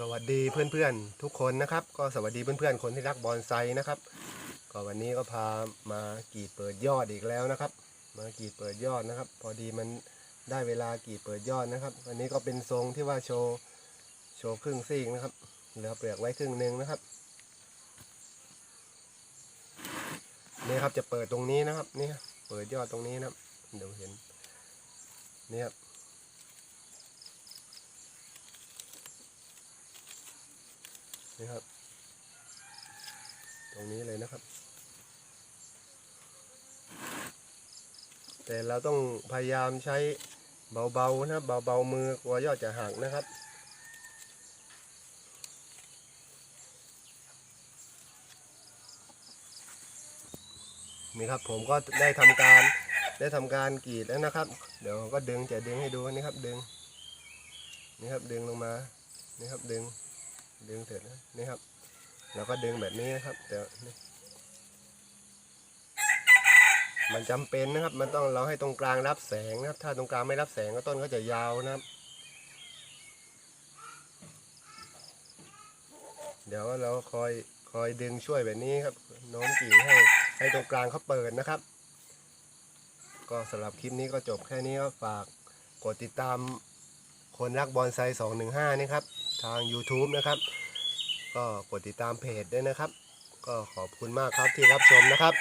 สวัสดีเพื่อนๆทุกคนนะครับ ก็สวัสดีเพื่อนๆคนที่รักบอนไซนะครับ ก็วันนี้ก็พามากีดเปิดยอดอีกแล้วนะครับ มากีดเปิดยอดนะครับ พอดีมันได้เวลากีดเปิดยอดนะครับ วันนี้ก็เป็นทรงที่ว่าโชว์โชว์ครึ่งซีกนะครับเหลือเปลือกไว้ครึ่งหนึ่งนะครับนี่ครับจะเปิดตรงนี้นะครับนี่เปิดยอดตรงนี้นะครับเดี๋ยวเห็นนี่ครับ นี่ครับ ตรงนี้เลยนะครับ แต่เราต้องพยายามใช้เบาๆนะครับเบาๆมือกลัวยอดจะหักนะครับนี่ครับผมก็ได้ทำการได้ทำการกรีดแล้วนะครับ เดี๋ยวก็ดึงจะดึงให้ดูนี่ครับดึงนี่ครับดึงลงมานี่ครับดึง ดึงเสร็จแล้วนี่ครับแล้วก็ดึงแบบนี้นะครับแต่มันจำเป็นนะครับ มันต้องเราให้ตรงกลางรับแสงนะครับ ถ้าตรงกลางไม่รับแสงก็ต้นก็จะยาวนะครับ เดี๋ยวเราคอยคอยดึงช่วยแบบนี้ครับโน้มกิ่งให้ให้ตรงกลางเขาเปิดนะครับ ก็สำหรับคลิปนี้ก็จบแค่นี้ก็ฝากกดติดตามคนรักบอนไซ215นี่ครับ ทาง YouTube นะครับ ก็กดติดตามเพจด้วยนะครับ ก็ขอบคุณมากครับที่รับชมนะครับ